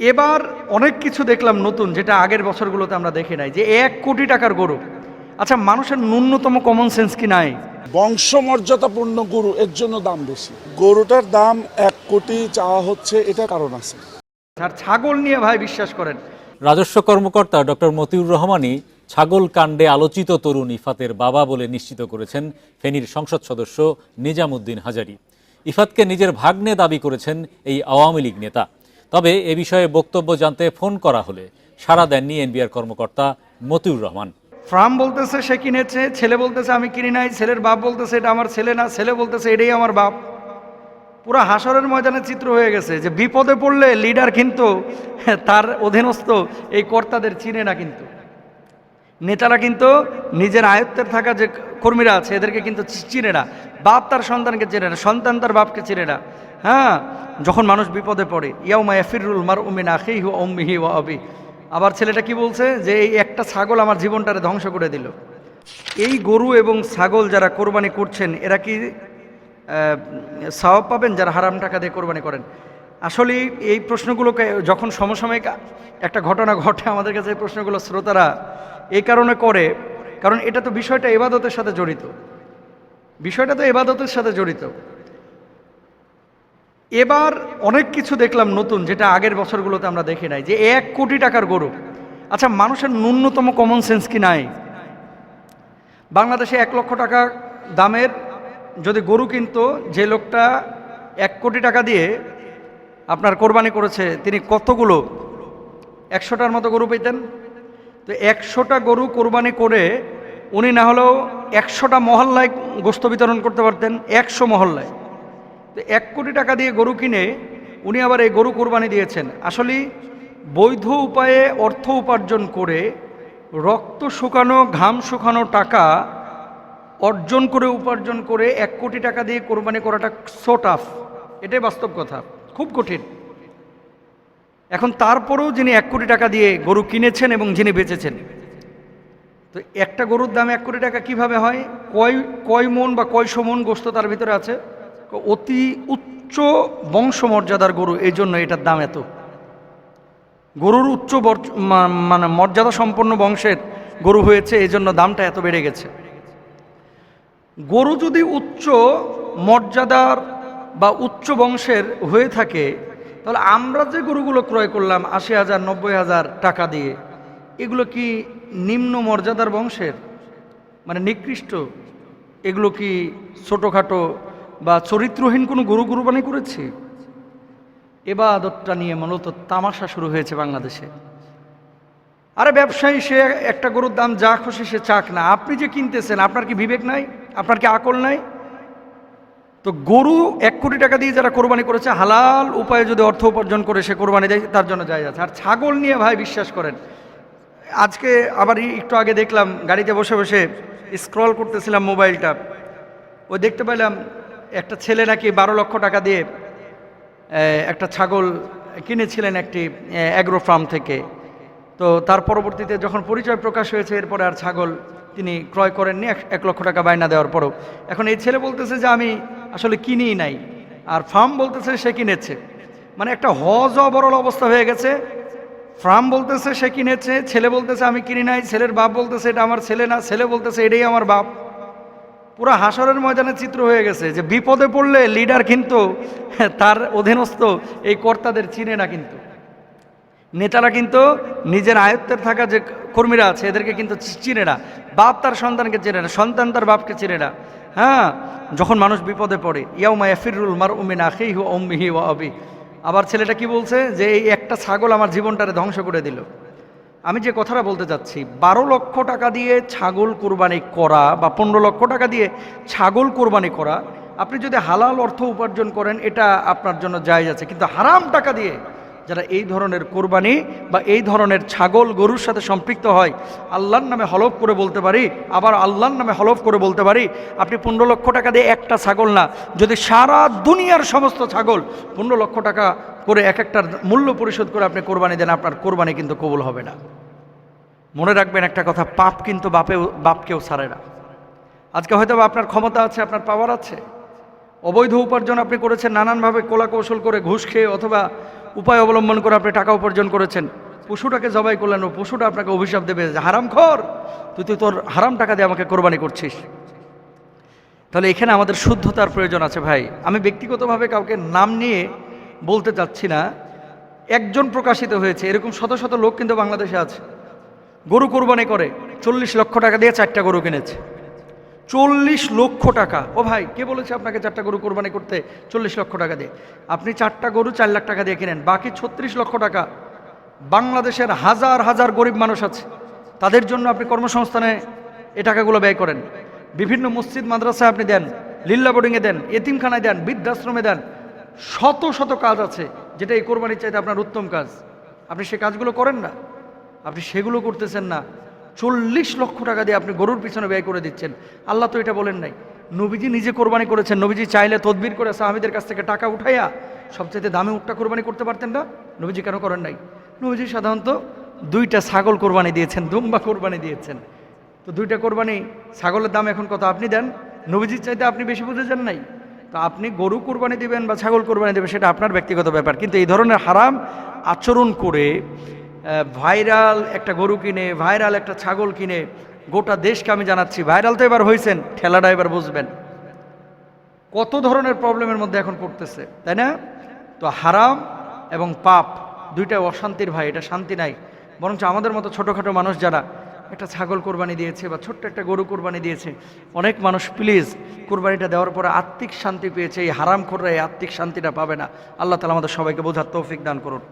এবার অনেক কিছু দেখলাম নতুন যেটা আগের বছরগুলোতে আমরা দেখি নাই যে এক কোটি টাকার গরু। আচ্ছা মানুষের ন্যূনতম কমন সেন্স কি নাই? বংশমর্যাদাপূর্ণ গরু এর জন্য দাম বেশি। গরুটার দাম এক কোটি চাওয়া হচ্ছে এটা কারণ আছে। আর ছাগল নিয়ে ভাই বিশ্বাস করেন। রাজস্ব কর্মকর্তা ডক্টর মতিউর রহমানই ছাগল কাণ্ডে আলোচিত তরুণ ইফাতের বাবা বলে নিশ্চিত করেছেন ফেনীর সংসদ সদস্য নিজামুদ্দিন হাজারি। ইফাতকে নিজের ভাগ্নে দাবি করেছেন এই আওয়ামী লীগ নেতা। তবে এ বিষয়ে বক্তব্য জানতে ফোন করা হলে সাড়া দেননি এনবিআর কর্মকর্তা মতিউর রহমান। ফার্ম বলতেছে সে কিনেছে, ছেলে বলতেছে আমি কিনি নাই, ছেলের বাপ বলতেছে এটা আমার ছেলে না, ছেলে বলতেছে এটাই আমার বাপ। পুরো হাসরের ময়দানে চিত্র হয়ে গেছে যে বিপদে পড়লে লিডার কিন্তু তার অধীনস্থ এই কর্তাদের চিনে না কিন্তু। নেতারা কিন্তু নিজের আয়ত্তের থাকা যে কর্মীরা আছে, এদেরকে কিন্তু চিনে না। বাপ তার সন্তানকে চেনে না, সন্তান তার বাপকে চেনে না। হ্যাঁ যখন মানুষ বিপদে পড়ে, ইয়াউমা ইয়াফিরুল মার উমিন আখি হু অম্মিহি ও অবি আবার ছেলেটা কি বলছে? যে এই একটা ছাগল আমার জীবনটারে ধ্বংস করে দিল। এই গরু এবং ছাগল যারা কোরবানি করছেন, এরা কি সওয়াব পাবেন? যারা হারাম টাকা দিয়ে কোরবানি করেন। আসলে এই প্রশ্নগুলোকে যখন সমসাময়িক একটা ঘটনা ঘটে আমাদের কাছে, এই প্রশ্নগুলো শ্রোতারা এই কারণে করে, কারণ এটা তো বিষয়টা এবাদতের সাথে জড়িত। বিষয়টা তো এবাদতের সাথে জড়িত। এবার অনেক কিছু দেখলাম নতুন, যেটা আগের বছরগুলোতে আমরা দেখি নাই, যে এক কোটি টাকার গরু। আচ্ছা মানুষের ন্যূনতম কমন সেন্স কি নাই? বাংলাদেশে এক লক্ষ টাকা দামের যদি গরু কিনতো, যে লোকটা এক কোটি টাকা দিয়ে আপনার কোরবানি করেছে, তিনি কতগুলো? একশোটার মতো গরু পেতেন। তো একশোটা গরু কোরবানি করে উনি না হলেও একশোটা মহল্লায় গোস্ত বিতরণ করতে পারতেন, একশো মহল্লায়। তো এক কোটি টাকা দিয়ে গরু কিনে উনি আবার এই গরু কোরবানি দিয়েছেন। আসলে বৈধ উপায়ে অর্থ উপার্জন করে রক্ত শুকানো, ঘাম শুকানো টাকা অর্জন করে, উপার্জন করে এক কোটি টাকা দিয়ে কোরবানি করাটা সো টাফ এটাই বাস্তব কথা, খুব কঠিন। এখন তারপরেও যিনি এক কোটি টাকা দিয়ে গরু কিনেছেন এবং যিনি বেচেছেন, তো একটা গরুর দাম এক কোটি টাকা কীভাবে হয়? কয় কয় মন বা কয়শো মন গোস্ত তার ভিতরে আছে? অতি উচ্চ বংশমর্যাদার গরু এই জন্য এটার দাম এত। গরুর উচ্চ মানে মর্যাদা সম্পন্ন বংশের গরু হয়েছে এই জন্য দামটা এত বেড়ে গেছে। গরু যদি উচ্চ মর্যাদার বা উচ্চ বংশের হয়ে থাকে, তাহলে আমরা যে গরুগুলো ক্রয় করলাম, আশি হাজার, নব্বই হাজার টাকা দিয়ে, এগুলো কি নিম্ন মর্যাদার বংশের? মানে নিকৃষ্ট? এগুলো কি ছোটোখাটো বা চরিত্রহীন কোনো গরু কুরবানি করেছি? এবাদতটা নিয়ে মূলত তামাশা শুরু হয়েছে বাংলাদেশে। আরে ব্যবসায়ী, সে একটা গরুর দাম যা খুশি সে চাক না। আপনি যে কিনতেছেন, আপনার কি বিবেক নাই? আপনার কি আকল নাই? তো গরু এক কোটি টাকা দিয়ে যারা কোরবানি করেছে, হালাল উপায়ে যদি অর্থ উপার্জন করে সে কোরবানি দেয়, তার জন্য যায় আছে। আর ছাগল নিয়ে ভাই বিশ্বাস করেন। আজকে আবার একটু আগে দেখলাম, গাড়িতে বসে বসে স্ক্রল করতেছিলাম মোবাইলটা। ওই দেখতে পেলাম একটা ছেলে নাকি বারো লক্ষ টাকা দিয়ে একটা ছাগল কিনেছিলেন একটি অ্যাগ্রো ফার্ম থেকে। তো তার পরবর্তীতে যখন পরিচয় প্রকাশ হয়েছে, এরপরে আর ছাগল তিনি ক্রয় করেননি, এক- লক্ষ টাকা বায়না দেওয়ার পরও। এখন এই ছেলে বলতেছে যে, আমি আসলে কিনিই নাই। আর ফার্ম বলতেছে সে কিনেছে। মানে একটা হজ অবরল অবস্থা হয়ে গেছে। ফার্ম বলতেছে সে কিনেছে, ছেলে বলতেছে, আমি কিনি নাই। ছেলের বাপ বলতেছে, এটা আমার ছেলে না। ছেলে বলতেছে, এটাই আমার বাপ। পুরো হাসরের ময়দানে চিত্র হয়ে গেছে যে বিপদে পড়লে লিডার কিন্তু তার অধীনস্থ এই কর্তাদের চিনে না কিন্তু। নেতারা কিন্তু নিজের আয়ত্তের থাকা যে কর্মীরা আছে, এদেরকে কিন্তু চিনে না। বাপ তার সন্তানকে চেনে না, সন্তান তার বাপকে চেনে না। হ্যাঁ যখন মানুষ বিপদে পড়ে ইয়াও ইয়াউমা ইয়াফিরুল মার উমিন আখি হু অম্মিহি ও অবি আবার ছেলেটা কি বলছে? যে এই একটা ছাগল আমার জীবনটারে ধ্বংস করে দিল। আমি যে কথাটা বলতে চাচ্ছি বারো লক্ষ টাকা দিয়ে ছাগল কোরবানি করা বা পনেরো লক্ষ টাকা দিয়ে ছাগল কোরবানি করা, আপনি যদি হালাল অর্থ উপার্জন করেন, এটা আপনার জন্য জায়জ আছে। কিন্তু হারাম টাকা দিয়ে যারা এই ধরনের কোরবানি বা এই ধরনের ছাগল, গরুর সাথে সম্পৃক্ত হয়, আল্লাহর নামে হলফ করে বলতে পারি, আবার আল্লাহর নামে হলফ করে বলতে পারি, আপনি পনেরো লক্ষ টাকা দিয়ে একটা ছাগল না, যদি সারা দুনিয়ার সমস্ত ছাগল পনেরো লক্ষ টাকা করে এক একটার মূল্য পরিশোধ করে আপনি কোরবানি দেন, আপনার কোরবানি কিন্তু কবুল হবে না। মনে রাখবেন একটা কথা, পাপ কিন্তু বাপেও, বাপকেও ছাড়ে না। আজকে হয়তো আপনার ক্ষমতা আছে, আপনার পাওয়ার আছে। অবৈধ উপার্জন আপনি করেছেন, নানানভাবে কোলা কৌশল করে ঘুষ খেয়ে অথবা উপায় অবলম্বন করে আপনি টাকা উপার্জন করেছেন। পশুটাকে জবাই করলেন ও পশুটা আপনাকে অভিশাপ দেবে যে, হারাম খর, তুই তুই তোর হারাম টাকা দিয়ে আমাকে কোরবানি করছিস। তাহলে এখানে আমাদের শুদ্ধতার প্রয়োজন আছে ভাই। আমি ব্যক্তিগতভাবে কাউকে নাম নিয়ে বলতে চাচ্ছি না। একজন প্রকাশিত হয়েছে, এরকম শত শত লোক কিন্তু বাংলাদেশে আছে। গরু কোরবানি করে, চল্লিশ লক্ষ টাকা দিয়ে চারটা গরু কিনেছে। চল্লিশ লক্ষ টাকা। ও ভাই, কে বলেছে আপনাকে চারটা গরু কোরবানি করতে? চল্লিশ লক্ষ টাকা দিয়ে। আপনি চারটা গরু চার লাখ টাকা দিয়ে কিনেন, বাকি ছত্রিশ লক্ষ টাকা। বাংলাদেশের হাজার হাজার গরিব মানুষ আছে, তাদের জন্য আপনি কর্মসংস্থানে এ টাকাগুলো ব্যয় করেন। বিভিন্ন মসজিদ, মাদ্রাসায় আপনি দেন, লিল্লা বোর্ডিংয়ে দেন, এতিমখানায় দেন, বৃদ্ধাশ্রমে দেন। শত শত কাজ আছে, যেটা এই কোরবানির চাইতে আপনার উত্তম কাজ। আপনি সে কাজগুলো করেন না। আপনি সেগুলো করতেছেন না। চল্লিশ লক্ষ টাকা দিয়ে আপনি গরুর পিছনে ব্যয় করে দিচ্ছেন। আল্লাহ তো এটা বলেন নাই। নবীজি নিজে কোরবানি করেছেন। নবীজি চাইলে তদবির করে সাহাবিদের কাছ থেকে টাকা উঠাইয়া সবচেয়ে দামে উঠটা কোরবানি করতে পারতেন না? নবীজি কেন করেন নাই? নবীজি সাধারণত দুইটা ছাগল কোরবানি দিয়েছেন, দুম্বা কোরবানি দিয়েছেন। তো দুইটা কোরবানি, ছাগলের দাম এখন কত আপনি দেন? নবীজির চাইতে আপনি বেশি বুঝে যান নাই। তো আপনি গরু কোরবানি দিবেন বা ছাগল কোরবানি দেবেন, সেটা আপনার ব্যক্তিগত ব্যাপার। কিন্তু এই ধরনের হারাম আচরণ করে ভাইরাল একটা গরু কিনে, ভাইরাল একটা ছাগল কিনে, গোটা দেশকে আমি জানাচ্ছি, ভাইরাল তো এবার হয়েছেন ঠেলাটা এবার বুঝবেন। কত ধরনের প্রবলেমের মধ্যে এখন পড়তেছে, তাই না? তো হারাম এবং পাপ, দুইটা অশান্তির ভাই, এটা শান্তি নাই। বরঞ্চ আমাদের মতো ছোটোখাটো মানুষ যারা একটা ছাগল কোরবানি দিয়েছে বা ছোট্ট একটা গরু কোরবানি দিয়েছে, অনেক মানুষ প্লিজ কোরবানিটা দেওয়ার পরে আত্মিক শান্তি পেয়েছে, এই হারাম খোররা এই আত্মিক শান্তিটা পাবে না। আল্লাহ তালা আমাদের সবাইকে বোঝার তৌফিক দান করুন।